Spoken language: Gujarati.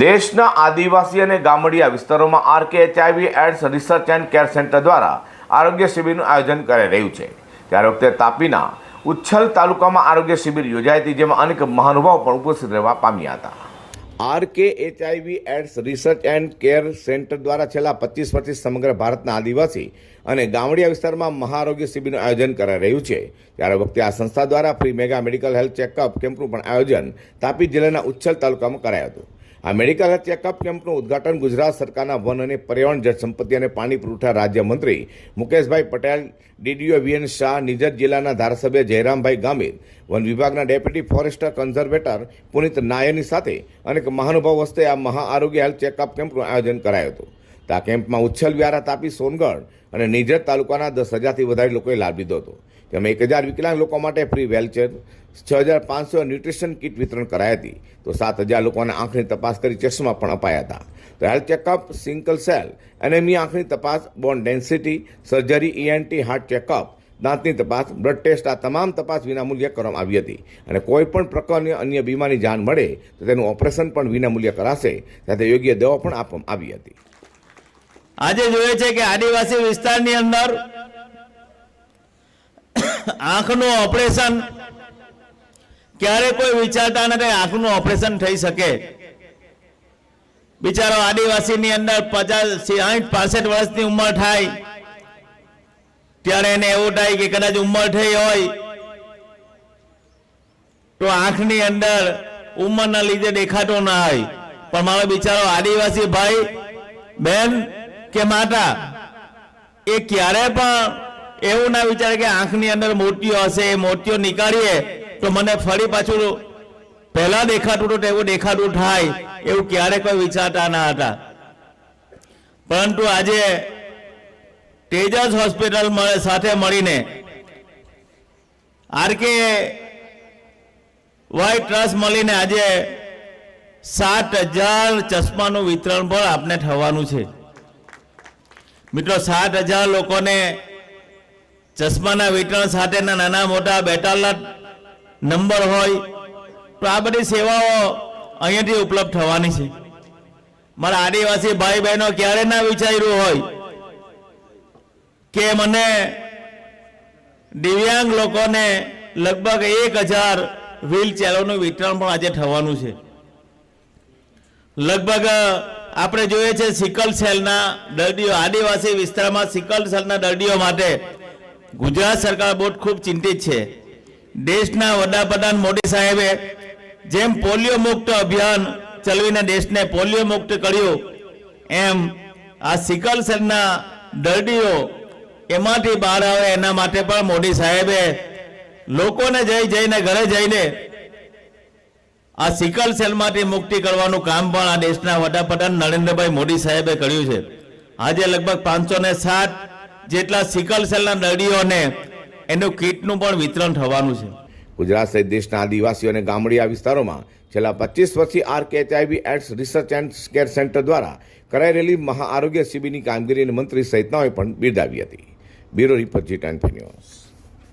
દેશના આદિવાસી અને ગામડિયા વિસ્તારોમાં RK HIV AIDS research and care centre દ્વારા આરોગ્ય શિબિરનું આયોજન કરાઈ રહ્યું છે. ત્યારે વખતે તાપીના ઉચ્છલ તાલુકામાં આરોગ્ય શિબિર યોજાઈ હતી, જેમાં અનેક મહાનુભાવો પણ ઉપસ્થિત રહેવા પામ્યા હતા. RK HIV AIDS research and care centre દ્વારા છેલ્લા પચીસ વર્ષથી સમગ્ર ભારતના આદિવાસી અને ગામડિયા વિસ્તારમાં મહારોગ્ય શિબિરનું આયોજન કરાઈ રહ્યું છે. ત્યારે વખતે આ સંસ્થા દ્વારા free mega medical health checkup કેમ્પનું પણ આયોજન તાપી જિલ્લાના ઉચ્છલ તાલુકામાં કરાયું હતું. આ મેડિકલ હેલ્થ ચેકઅપ કેમ્પનું ઉદ્ઘાટન ગુજરાત સરકારના વન અને પર્યાવરણ જળસંપત્તિ અને પાણી પુરવઠા રાજ્યમંત્રી મુકેશભાઈ પટેલ, ડીડીઓ વીએન શાહ, નિજર જિલ્લાના ધારાસભ્ય જયરામભાઈ ગામિત વન વિભાગના ડેપ્યુટી ફોરેસ્ટર કન્ઝર્વેટર પુનિત નાયરની સાથે અનેક મહાનુભાવ વસ્તે આ મહા આરોગ્ય હેલ્થ ચેકઅપ કેમ્પનું આયોજન કરાયું હતું. આ કેમ્પમાં ઉચ્છલ વ્યારા તાપી સોનગઢ અને નિજર તાલુકાના દસ હજારથી વધારે લોકોએ લાભ લીધો હતો. તેમાં એક હજાર વિકલાંગ લોકો માટે ફ્રી વ્હેલચેર છ હજાર પાંચસો ન્યુટ્રિશન કિટ વિતરણ કરાઈ હતી. તો સાત હજાર લોકોને આંખની તપાસ કરી ચશ્મા પણ અપાયા હતા. તો health checkup sickle cell anaemia આંખની તપાસ bone density surgery ENT heart checkup દાંતની તપાસ બ્લડ ટેસ્ટ આ તમામ તપાસ વિનામૂલ્યે કરવામાં આવી હતી. અને કોઈ પણ પ્રકારની અન્ય બીમારી જાણ મળે તો તેનું ઓપરેશન પણ વિનામૂલ્યે કરાશે. સાથે યોગ્ય દવા પણ આપવામાં આવી હતી. આજે જોઈએ છે કે આદિવાસી વિસ્તારની અંદર આંખનું ઓપરેશન ક્યારે કોઈ વિચારતા નથી આંખનું ઓપરેશન થઈ શકે. બિચારો આદિવાસીની અંદર પચાસ સાઠ પાસઠ વર્ષની ઉંમર થાય. ત્યારે એને એવું થાય કે કદાચ ઉંમર થઈ હોય તો આંખની અંદર ઉંમરના લીધે દેખાતો ના હોય. પણ મારો બિચારો આદિવાસી ભાઈ, બેન કે માતા, એ ક્યારે પણ એવું ના વિચારે કે આંખની અંદર મોતીઓ હશે, એ મોતીઓ નીકાળીએ, તો મને ફરી પાછું પહેલા દેખાતું હતું એવું દેખાતું થાય, એવું ક્યારે કોઈ વિચારતા ના હતા. પરંતુ આજે તેજસ હોસ્પિટલ સાથે મળીને આરકે વાય ટ્રસ્ટ મળીને આજે સાત હજાર ચશ્માનું વિતરણ પણ આપને થવાનું છે. મિત્રો સાત હજાર લોકોને ચશ્માના વિતરણ સાથેના નાના મોટા બેટાલના નંબર હોય, તો આ બધી સેવાઓ અહીંયાથી ઉપલબ્ધ થવાની છે. મારા આદિવાસી ભાઈ બહેનો ક્યારે ના વિચાર્યું હોય કે મને દિવ્યાંગ લોકોને લગભગ એક હજાર વ્હીલ ચેરોનું વિતરણ પણ આજે થવાનું છે. લગભગ આપણે જોઈએ છે સિકલ સેલના દર્દીઓ, આદિવાસી વિસ્તારમાં સિકલ સેલના દર્દીઓ માટે ગુજરાત સરકાર બહુ ખૂબ ચિંતિત છે. દેશના વડાપ્રધાન મોદી સાહેબે જેમ પોલિયો મુક્ત અભિયાન ચલાવીને દેશને પોલિયો મુક્ત કર્યું, એમ આ સિકલ સેલના દર્દીઓ એમાંથી બહાર આવે એના માટે પણ મોદી સાહેબે લોકોને જઈ જઈને ઘરે જઈને આ સિકલ સેલમાંથી મુક્તિ કરવાનું કામ પણ આ દેશના વડાપ્રધાન નરેન્દ્રભાઈ મોદી સાહેબે કર્યું છે. આજે લગભગ પાંચસો સાત જેટલા સિકલ સેલના દર્દીઓને એનું કીટનું પણ વિતરણ થવાનું છે. ગુજરાત સહિત દેશના આદિવાસીઓ અને ગામડિયા વિસ્તારોમાં છેલ્લા પચીસ વર્ષથી RK HIV AIDS research and care centre દ્વારા કરાઈ રહેલી મહાઆરોગ્ય શિબિરની કામગીરીને મંત્રી સહિતનાઓએ પણ બિરદાવી હતી. Bureau report G ten news.